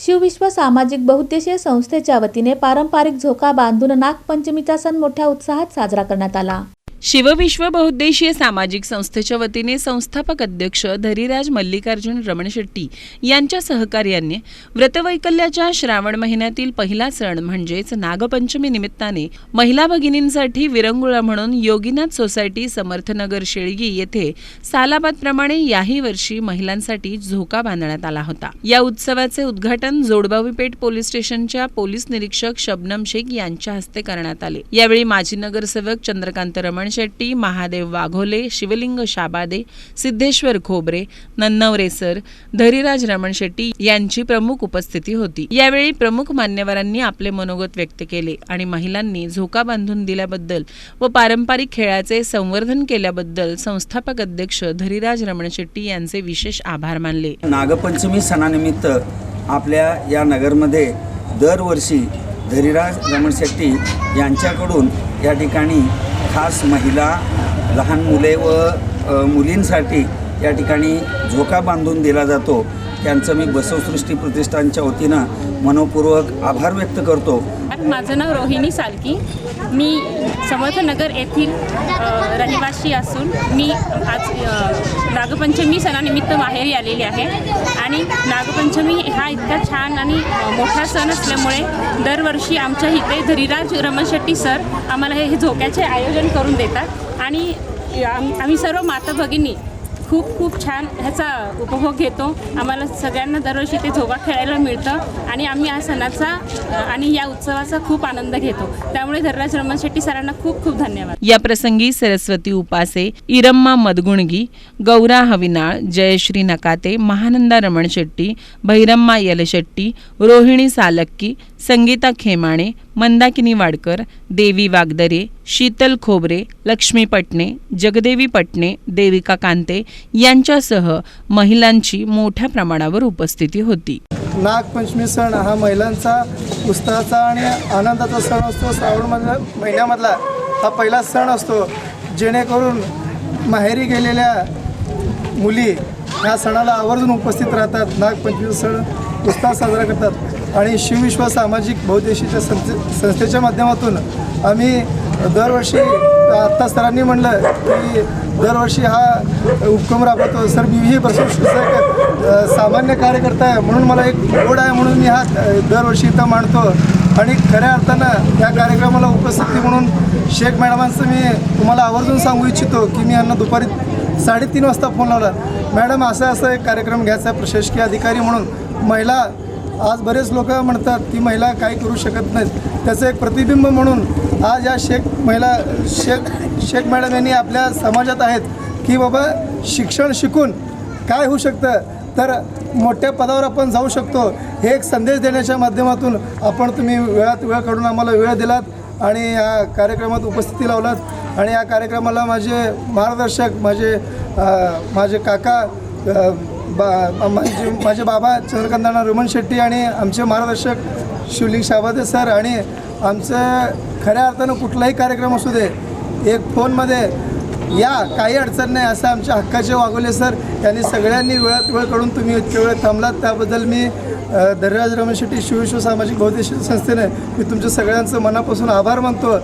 शिवविश्व सामाजिक बहुउद्देशीय संस्थेच्या वतीने पारंपरिक झोका बांधून नागपंचमीचा सण मोठ्या उत्साहात साजरा करण्यात आला. शिवविश्व बहुउद्देशीय सामाजिक संस्थेच्या वतीने संस्थापक अध्यक्ष धरीराज मल्लिकार्जुन रमण शेट्टी यांच्या सहकार्याने व्रतवैकल्याच्या श्रावण महिन्यातील पहिला सण म्हणजेच नागपंचमी निमित्ताने महिला भगिनींसाठी विरंगुळा म्हणून योगीनाथ सोसायटी समर्थनगर शेळगी येथे सालाबादप्रमाणे याही वर्षी महिलांसाठी झोका बांधण्यात आला होता. या उत्सवाचे उद्घाटन जोडबावी पेठ पोलीस स्टेशनच्या पोलीस निरीक्षक शबनम शेख यांच्या हस्ते करण्यात आले. यावेळी माजी नगरसेवक चंद्रकांत रमण शेट्टी महादेव वाघोले शिवलिंग शाबादे सिद्धेश्वर खोबरे नन्नवरे सर धरीराज रमण शेट्टी यांची प्रमुख उपस्थिती होती. यावेळी प्रमुख मान्यवरांनी आपले मनोगत व्यक्त केले आणि महिलांनी झोका बांधून दिल्याबद्दल व पारंपरिक खेळाचे संवर्धन केल्याबद्दल संस्थापक अध्यक्ष धरीराज रमण शेट्टी यांचे विशेष आभार मानले. नागपंचमी सणानिमित्त आपल्या या नगरमध्ये दरवर्षी धरीराज रमण शेट्टी यांच्याकडून या ठिकाणी खास महिला लहान मुले व मुलींसाठी या ठिकाणी झोका बांधून दिला जातो. त्यांचं मी बसवसृष्टी प्रतिष्ठानच्या वतीनं मनपूर्वक आभार व्यक्त करतो. माझं नाव रोहिणी सालकी. मी समर्थनगर येथील रहिवासी असून मी आज नागपंचमी सणानिमित्त माहेरी आलेली आहे आणि नागपंचमी हा इतका छान आणि मोठा सण असल्यामुळे दरवर्षी आमच्या इथे धरीराज रमण शेट्टी सर आम्हाला हे हे झोक्याचे आयोजन करून देतात आणि आम्ही सर्व माता भगिनी खूप खूप छान ह्याचा उपभोग घेतो. आम्हाला सगळ्यांना दरवर्षी ते झोबा खेळायला मिळतं आणि आम्ही या सणाचा आणि या उत्सवाचा खूप आनंद घेतो. त्यामुळे धरराज रमण शेट्टी सरांना खूप खूप धन्यवाद. या प्रसंगी सरस्वती उपासे इरम्मा मदगुणगी गौरा हविनाळ जयश्री नकाते महानंदा रमण शेट्टी भैरम्मा यलशेट्टी रोहिणी सालक्की संगीता खेमाणे मंदाकिनी वाडकर देवी वागदरे शीतल खोबरे लक्ष्मी पटणे जगदेवी पटणे देविका कांते यांच्यासह महिलांची मोठ्या प्रमाणावर उपस्थिती होती. नागपंचमी सण हा महिलांचा उत्साहाचा आणि आनंदाचा सण असतो. श्रावण महिन्यामधला हा पहिला सण असतो. जेणेकरून माहेरी गेलेल्या मुली ह्या सणाला आवर्जून उपस्थित राहतात. नागपंचमी सण उत्साह साजरा करतात. आणि शिवविश्व सामाजिक बहुद्देशीच्या संस्थे संस्थेच्या माध्यमातून आम्ही दरवर्षी आत्ता सरांनी म्हणलं की दरवर्षी हा उपक्रम राबवतो. सर मी ही सामान्य कार्यकर्ता आहे म्हणून मला एक ओढ आहे म्हणून मी हा दरवर्षी इथं मांडतो. आणि खऱ्या अर्थानं या कार्यक्रमाला उपस्थिती म्हणून शेख मॅडमांचं मी तुम्हाला आवर्जून सांगू इच्छितो की मी यांना दुपारी साडेतीन वाजता फोन लावला. मॅडम असं असं एक कार्यक्रम घ्यायचा आहे प्रशासकीय अधिकारी म्हणून महिला आज बरेच लोक म्हणतात की महिला काही करू शकत नाहीत. त्याचं एक प्रतिबिंब म्हणून आज या शेख महिला शेख शेख मॅडम यांनी आपल्या समाजात आहेत की बाबा शिक्षण शिकून काय होऊ शकतं? तर मोठ्या पदावर आपण जाऊ शकतो. हे एक संदेश देण्याच्या माध्यमातून आपण तुम्ही वेळात वेळ काढून आम्हाला वेळ दिलात आणि या कार्यक्रमात उपस्थिती लावलात. आणि या कार्यक्रमाला माझे मार्गदर्शक माझे माझे काका आ, बा माझे माझे बाबा चंद्रकांतांना रमण शेट्टी आणि आमचे मार्गदर्शक शिवलिंग शाबादे सर आणि आमचं खऱ्या अर्थानं कुठलाही कार्यक्रम असू दे एक फोनमध्ये या काही अडचण नाही असं आमच्या हक्काचे वागवले सर त्यांनी सगळ्यांनी वेळात वेळ काढून तुम्ही इतक्या वेळ थांबलात. त्याबद्दल मी अ, धनराज रमण शेट्टी शिवविश्व सामाजिक बौद्धिक संस्थेने मी तुमच्या सगळ्यांचं मनापासून आभार मानतो.